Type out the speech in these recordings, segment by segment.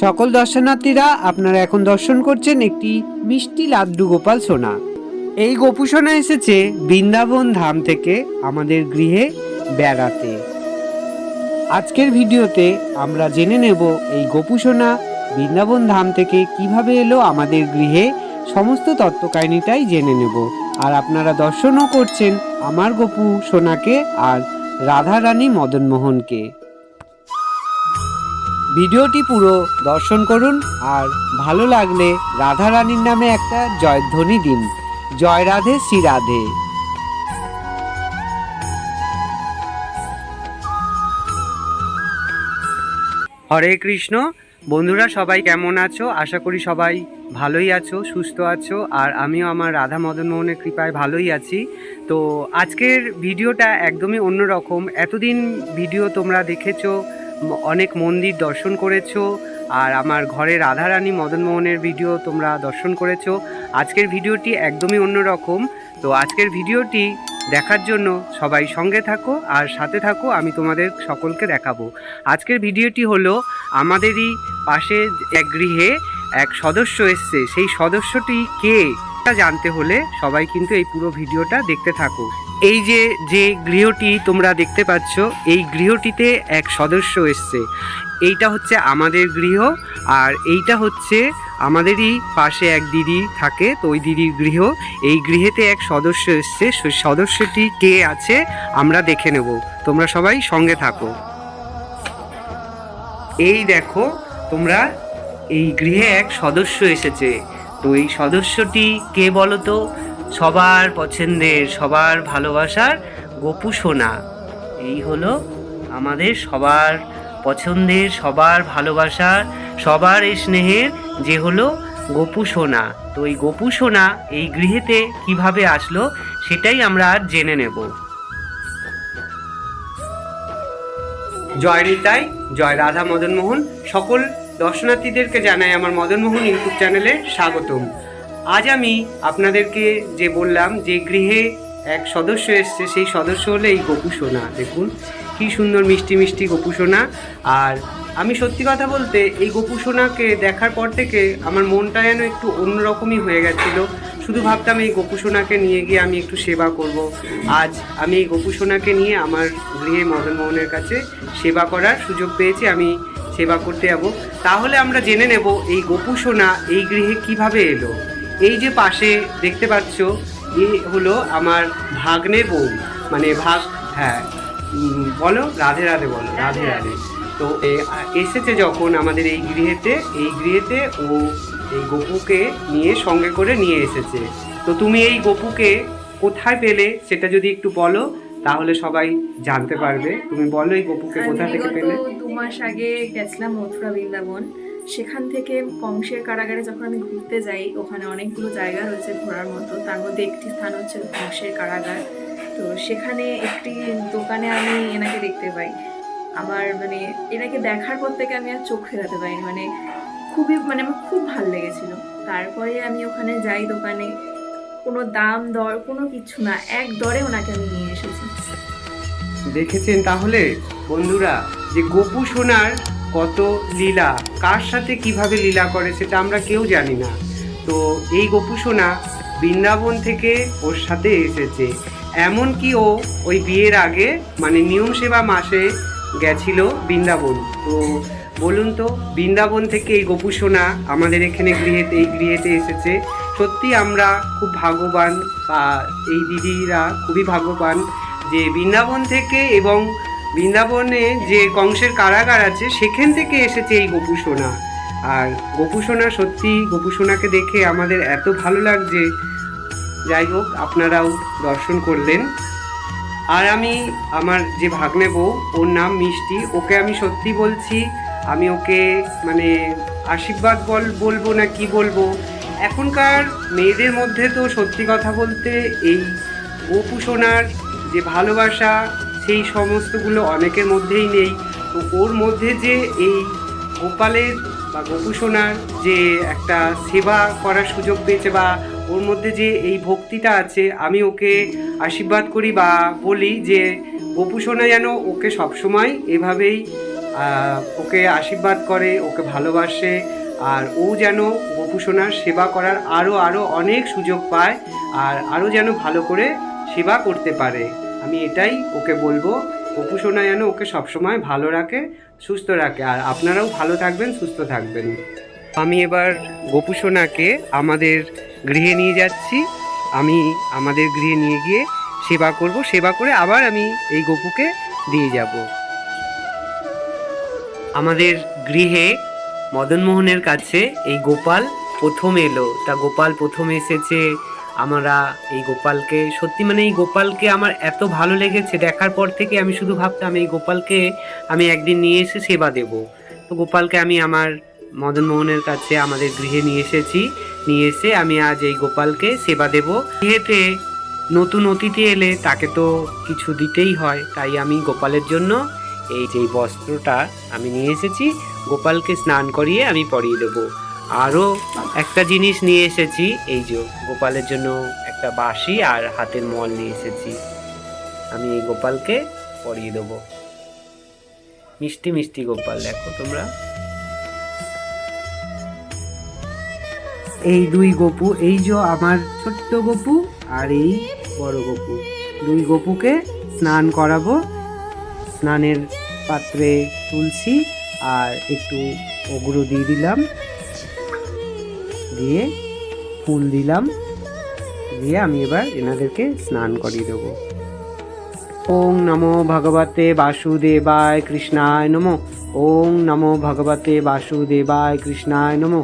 সকল দর্শনার্থীরা আপনারা এখন দর্শন করছেন একটি মিষ্টি লাড্ডু গোপাল সোনা। এই গোপু সোনা এসেছে বৃন্দাবন ধাম থেকে আমাদের গৃহে বেড়াতে। আজকের ভিডিওতে আমরা জেনে নেব এই গোপু সোনা বৃন্দাবন ধাম থেকে কীভাবে এলো আমাদের গৃহে, সমস্ত তত্ত্বকাহিনীটাই জেনে নেব। আর আপনারা দর্শনও করছেন আমার গোপু সোনাকে আর রাধারানী মদনমোহনকে। ভিডিওটি পুরো দর্শন করুন আর ভালো লাগলে রাধারানীর নামে একটা জয়ধ্বনি দিন। জয় রাধে, শ্রী রাধে। হরে কৃষ্ণ, বন্ধুরা সবাই কেমন আছো? আশা করি সবাই ভালোই আছো, সুস্থ আছো, আর আমিও আমার রাধা মদন মোহনের কৃপায় ভালোই আছি। তো আজকের ভিডিওটা একদমই অন্যরকম। এতদিন ভিডিও তোমরা দেখেছ অনেক মন্দির দর্শন করেছ, আর আমার ঘরে রাধারানী মদন মোহনের ভিডিও তোমরা দর্শন করেছ। আজকের ভিডিওটি একদমই অন্যরকম। তো আজকের ভিডিওটি দেখার জন্য সবাই সঙ্গে থাকো, আর সাথে থাকো, আমি তোমাদের সকলকে দেখাবো। আজকের ভিডিওটি হলো আমাদেরই পাশে এক গৃহে এক সদস্য এসছে। সেই সদস্যটি কে? জানতে হলে সবাই কিন্তু এই পুরো ভিডিওটা দেখতে থাকো। এই যে যে গৃহটি তোমরা দেখতে পাচ্ছ, এই গৃহটিতে এক সদস্য এসছে। এইটা হচ্ছে আমাদের গৃহ, আর এইটা হচ্ছে আমাদেরই পাশে এক দিদি থাকে, তো ওই দিদির গৃহ। এই গৃহেতে এক সদস্য এসছে, সেই সদস্যটি কে আছে, আমরা দেখে নেব। তোমরা সবাই সঙ্গে থাকো। এই দেখো, তোমরা, এই গৃহে এক সদস্য এসেছে। তো এই সদস্যটি কে বলো তো সবার পছন্দের, সবার ভালোবাসার গোপু সোনা। এই হলো আমাদের সবার পছন্দের, সবার ভালোবাসার, সবার এই স্নেহের যে হলো গোপু সোনা। তো এই গোপু সোনা এই গৃহেতে কীভাবে আসলো সেটাই আমরা আর জেনে নেব। জয় নিতাই, জয় রাধা মদন মোহন সকল দর্শনার্থীদেরকে জানাই আমার মদন মোহন ইউটিউব চ্যানেলে স্বাগতম। আজ আমি আপনাদেরকে যে বললাম যে গৃহে এক সদস্য এসছে, সেই সদস্য হলো এই গোপু সোনা। দেখুন, কি সুন্দর মিষ্টি মিষ্টি গোপু সোনা। আর আমি সত্যি কথা বলতে এই গোপু সোনাকে দেখার পর থেকে আমার মনটা যেন একটু অন্যরকমই হয়ে গেছিল। শুধু ভাবতাম এই গোপু সোনাকে নিয়ে গিয়ে আমি একটু সেবা করব। আজ আমি এই গোপু সোনাকে নিয়ে আমার গৃহে মদন মোহনের কাছে সেবা করার সুযোগ পেয়েছি, আমি সেবা করতে যাব। তাহলে আমরা জেনে নেব এই গোপু সোনা এই গৃহে কীভাবে এলো। এই যে পাশে দেখতে পাচ্ছ এ হলো আমার ভাগ্নে বউ। মানে ভাগ হ্যাঁ বলো রাধে রাধে বলো রাধে রাধে। তো এসেছে যখন আমাদের এই গৃহেতে এই গৃহেতে ও এই গপুকে নিয়ে সঙ্গে করে নিয়ে এসেছে। তো তুমি এই গপুকে কোথায় পেলে সেটা যদি একটু বলো তাহলে সবাই জানতে পারবে। তুমি বলো এই গপুকে কোথা থেকে পেলে। দু মাস আগে গেছিলাম মথুরা বৃন্দাবন। সেখান থেকে কংসের কারাগারে যখন আমি ঘুরতে যাই, ওখানে অনেকগুলো জায়গা রয়েছে ঘোরার মতো। তার মধ্যে একটি স্থান হচ্ছে কংসের কারাগার। তো সেখানে একটি দোকানে আমি এনাকে দেখতে পাই। আমার মানে এনাকে দেখার পর থেকে আমি আর চোখ ফেরাতে পারিনি। মানে খুবই মানে আমার খুব ভালো লেগেছিল। তারপরে আমি ওখানে যাই দোকানে। কোনো দাম, দর, কোনো কিছু না, এক দরে ওনাকে আমি নিয়ে এসেছি। দেখেছেন তাহলে? বন্ধুরা, যে গোপু সোনার কত লীলা? কার সাথে কীভাবে লীলা করে সেটা আমরা কেউ জানি না। তো এই গোপু সোনা বৃন্দাবন থেকে ওর সাথে এসেছে। এমনকি ও ওই বিয়ের আগে মানে নিয়ম সেবা মাসে গেছিল বৃন্দাবন। তো বলুন তো, বৃন্দাবন থেকে এই গোপু সোনা আমাদের এখানে গৃহেতে, এই গৃহেতে এসেছে। সত্যি আমরা খুব ভাগ্যবান, বা এই দিদিরা খুবই ভাগ্যবান যে বৃন্দাবন থেকে এবং বৃন্দাবনে যে কংসের কারাগার আছে, সেখান থেকে এসেছে এই গোপু সোনা। আর গোপু সোনা সত্যি, গোপু সোনাকে দেখে আমাদের এত ভালো লাগছে। যাই হোক, আপনারাও দর্শন করলেন। আর আমি আমার যে ভাগ্নে বউ, ওর নাম মিষ্টি। ওকে আমি সত্যি বলছি, আমি ওকে মানে আশীর্বাদ বল, বলব না কি বলব? এখনকার মেয়েদের মধ্যে তো সত্যি কথা বলতে এই গোপু সোনার যে ভালোবাসা সেই সমস্তগুলো অনেকের মধ্যেই নেই। তো ওর মধ্যে যে এই গোপালের বা গোপু সোনার যে একটা সেবা করার সুযোগ পেয়েছে বা ওর মধ্যে যে এই ভক্তিটা আছে, আমি ওকে আশীর্বাদ করি বা বলি যে গোপু সোনা যেন ওকে সবসময় এভাবেই ওকে আশীর্বাদ করে, ওকে ভালোবাসে আর ও যেন গোপুসোনার সেবা করার আরও আরও অনেক সুযোগ পায় আর আরও যেন ভালো করে সেবা করতে পারে। আমি এটাই ওকে বলব গোপুসোনা যেন ওকে সবসময় ভালো রাখে, সুস্থ রাখে। আর আপনারাও ভালো থাকবেন, সুস্থ থাকবেন। আমি এবার গোপুসোনাকে আমাদের গৃহে নিয়ে যাচ্ছি। আমি আমাদের গৃহে নিয়ে গিয়ে সেবা করব। সেবা করে আবার আমি এই গপুকে দিয়ে যাব। আমাদের গৃহে মদনমোহনের কাছে এই গোপাল প্রথম এলো। তা গোপাল প্রথম এসেছে আমরা এই গোপালকে, সত্যি মানে এই গোপালকে আমার এত ভালো লেগেছে, দেখার পর থেকে আমি শুধু ভাবতাম এই গোপালকে আমি একদিন নিয়ে এসে সেবা দেব। তো গোপালকে আমি আমার মদনমোহনের কাছে, আমাদের গৃহে নিয়ে এসেছি, নিয়ে এসে আমি আজ এই গোপালকে সেবা দেব। গৃহেতে নতুন অতিথি এলে তাকে তো কিছু দিতেই হয়, তাই আমি গোপালের জন্য এই যে বস্ত্রটা আমি নিয়ে এসেছি, গোপালকে স্নান করিয়ে আমি পরিয়ে দেবো। আরও একটা জিনিস নিয়ে এসেছি। এই যে গোপালের জন্য একটা বাঁশি আর হাতের মল নিয়ে এসেছি। আমি এই গোপালকে পরিয়ে দেবো। মিষ্টি মিষ্টি গোপাল, দেখো তোমরা। এই দুই গপু, এই যে আমার ছোট্ট গপু আর এই বড় গপু। দুই গপুকে স্নান করাবো। স্নানের পাত্রে তুলসী আর একটু ওগুলো দিয়ে দিলাম। দিয়ে ফুল দিলাম। দিয়ে আমি এবার এনাদেরকে স্নান করিয়ে দেবো। ওং নমো ভগবতে বাসুদেবায় কৃষ্ণায় নমো। ওং নমো ভগবতে বাসুদেবায় কৃষ্ণায় নমো।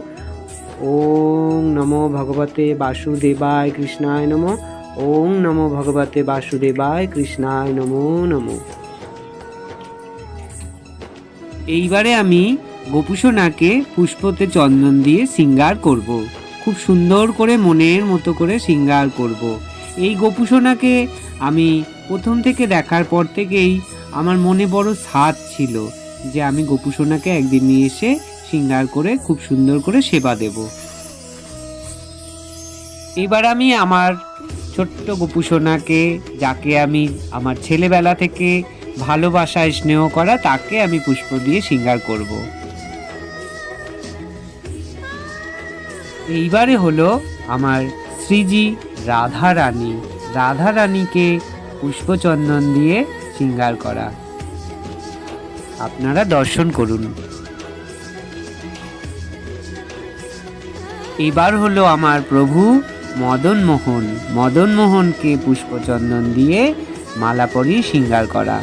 ওং নমো ভগবতে বাসুদেবায় কৃষ্ণায় নমো। ওং নমো ভগবতে বাসুদেবায় কৃষ্ণায় নমো নমো। এইবারে আমি গোপুসোনাকে পুষ্পতে চন্দন দিয়ে সিঙ্গার করব। খুব সুন্দর করে মনের মতো করে সিঙ্গার করব। এই গোপুসোনাকে আমি প্রথম থেকে দেখার পর থেকেই আমার মনে বড় স্বাদ ছিল যে আমি গোপুসোনাকে একদিন নিয়ে এসে সিঙ্গার করে খুব সুন্দর করে সেবা দেব এবার আমি আমার ছোট্ট গোপুসোনাকে, যাকে আমি আমার ছেলেবেলা থেকে ভালোবাসায় স্নেহ করা, তাকে আমি পুষ্প দিয়ে সিঙ্গার করব এইবারে হলো আমার শ্রীজি রাধা রানী রাধা রানীকে পুষ্পচন্দন দিয়ে সিঙ্গার করা। আপনারা দর্শন করুন। এবার হলো আমার প্রভু মদন মোহন মদন মোহনকে পুষ্পচন্দন দিয়ে মালা পরিয়ে সিঙ্গার করা।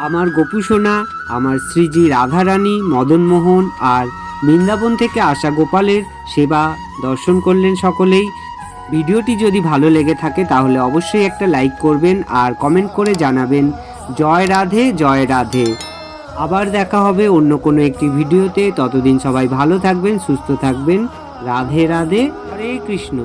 আমার গোপুসোনা আমার শ্রীজি রাধারানী মদনমোহন আর বৃন্দাবন থেকে আসা গোপালের সেবা দর্শন করলেন সকলেই। ভিডিওটি যদি ভালো লেগে থাকে তাহলে অবশ্যই একটা লাইক করবেন আর কমেন্ট করে জানাবেন। জয় রাধে জয় রাধে। আবার দেখা হবে অন্য কোনো একটি ভিডিওতে। ততদিন সবাই ভালো থাকবেন, সুস্থ থাকবেন। রাধে রাধে। হরে কৃষ্ণ।